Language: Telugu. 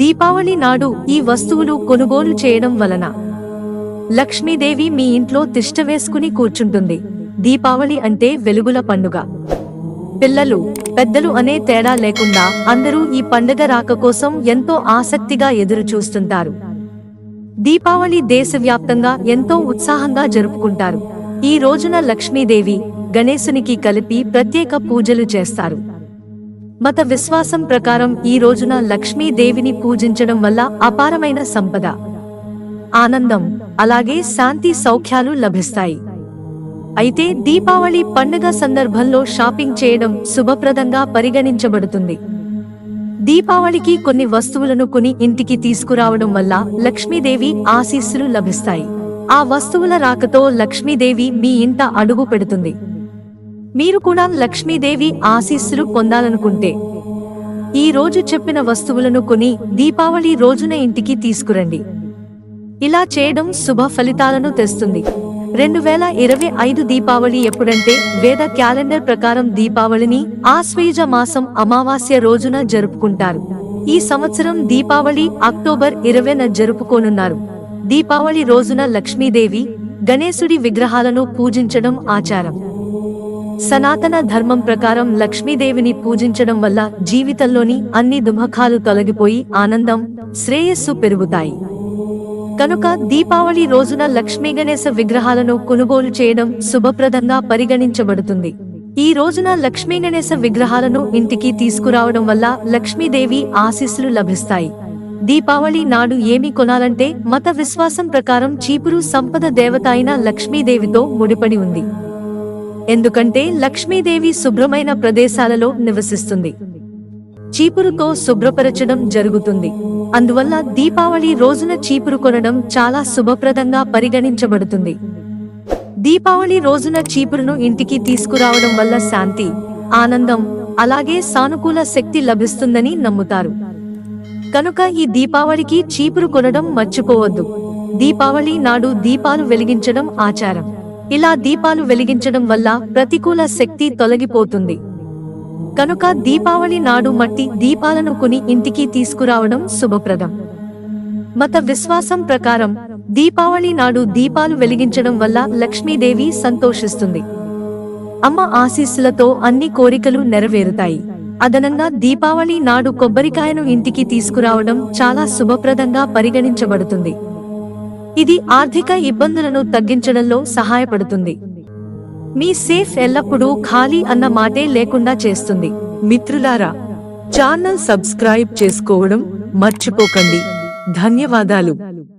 దీపావళి నాడు ఈ వస్తువులు కొనుగోలు చేయడం వలన లక్ష్మీదేవి మీ ఇంట్లో తిష్ట వేసుకుని కూర్చుంటుంది. దీపావళి అంటే వెలుగుల పండుగ. పిల్లలు పెద్దలు అనే తేడా లేకుండా అందరూ ఈ పండుగ రాక కోసం ఎంతో ఆసక్తిగా ఎదురు చూస్తుంటారు. దీపావళి దేశవ్యాప్తంగా ఎంతో ఉత్సాహంగా జరుపుకుంటారు. ఈ రోజున లక్ష్మీదేవి గణేశునికి కలిపి ప్రత్యేక పూజలు చేస్తారు. మత విశ్వాసం ప్రకారం ఈ రోజున లక్ష్మీదేవిని పూజించడం వల్ల అపారమైన సంపద ఆనందం అలాగే శాంతి సౌఖ్యాలు లభిస్తాయి. అయితే దీపావళి పండుగ సందర్భంలో షాపింగ్ చేయడం శుభప్రదంగా పరిగణించబడుతుంది. దీపావళికి కొన్ని వస్తువులను కొని ఇంటికి తీసుకురావడం వల్ల లక్ష్మీదేవి ఆశీస్సులు లభిస్తాయి. ఆ వస్తువుల రాకతో లక్ష్మీదేవి మీ ఇంట అడుగు పెడుతుంది. మీరు కూడా లక్ష్మీదేవి ఆశీస్సులు పొందాలనుకుంటే. ఈ రోజు చెప్పిన వస్తువులను కొని దీపావళి రోజున ఇంటికి తీసుకురండి. ఇలా చేయడం శుభ ఫలితాలను తెస్తుంది. రెండు వేల ఇరవై ఐదు దీపావళి ఎప్పుడంటే వేద క్యాలెండర్ ప్రకారం దీపావళిని ఆశ్వేజ మాసం అమావాస్య రోజున జరుపుకుంటారు. ఈ సంవత్సరం దీపావళి అక్టోబర్ ఇరవైన జరుపుకోనున్నారు. దీపావళి రోజున లక్ష్మీదేవి గణేశుడి విగ్రహాలను పూజించడం ఆచారం. సనాతన ధర్మం ప్రకారం లక్ష్మీదేవిని పూజించడం వల్ల జీవితంలోని అన్ని దుమఖాలు తొలగిపోయి ఆనందం శ్రేయస్సు పెరుగుతాయి. కనుక దీపావళి రోజున లక్ష్మీ గణేశ విగ్రహాలను కొనుగోలు చేయడం శుభప్రదంగా పరిగణించబడుతుంది. ఈ రోజున లక్ష్మీ గణేశ విగ్రహాలను ఇంటికి తీసుకురావడం వల్ల లక్ష్మీదేవి ఆశీస్సులు లభిస్తాయి. దీపావళి నాడు ఏమి కొనాలంటే మత విశ్వాసం ప్రకారం చీపురు సంపద దేవత అయిన లక్ష్మీదేవితో ముడిపడి ఉంది. ఎందుకంటే లక్ష్మీదేవి శుభ్రమైన ప్రదేశాలలో నివసిస్తుంది. చీపురుతో శుభ్రపరచడం జరుగుతుంది. అందువల్ల దీపావళి రోజున చీపురు కొనడం చాలా శుభప్రదంగా పరిగణించబడుతుంది. దీపావళి రోజున చీపురును ఇంటికి తీసుకురావడం వల్ల శాంతి ఆనందం అలాగే సానుకూల శక్తి లభిస్తుందని నమ్ముతారు. కనుక ఈ దీపావళికి చీపురు కొనడం మర్చిపోవద్దు. దీపావళి నాడు దీపాలు వెలిగించడం ఆచారం. ఇలా దీపాలు వెలిగించడం వల్ల ప్రతికూల శక్తి తొలగిపోతుంది. కనుక దీపావళి నాడు మట్టి దీపాలను కొని ఇంటికి తీసుకురావడం శుభప్రదం. మత విశ్వాసం ప్రకారం దీపావళి నాడు దీపాలు వెలిగించడం వల్ల లక్ష్మీదేవి సంతోషిస్తుంది. అమ్మ ఆశీస్సులతో అన్ని కోరికలు నెరవేరుతాయి. అదనంగా దీపావళి నాడు కొబ్బరికాయను ఇంటికి తీసుకురావడం చాలా శుభప్రదంగా పరిగణించబడుతుంది. ఇది ఆర్థిక ఇబ్బందులను తగ్గించడంలో సహాయపడుతుంది. మీ సేఫ్ ఎల్లప్పుడూ ఖాళీ అన్న మాటే లేకుండా చేస్తుంది. మిత్రులారా ఛానల్ సబ్స్క్రైబ్ చేసుకోవడం మర్చిపోకండి. ధన్యవాదాలు.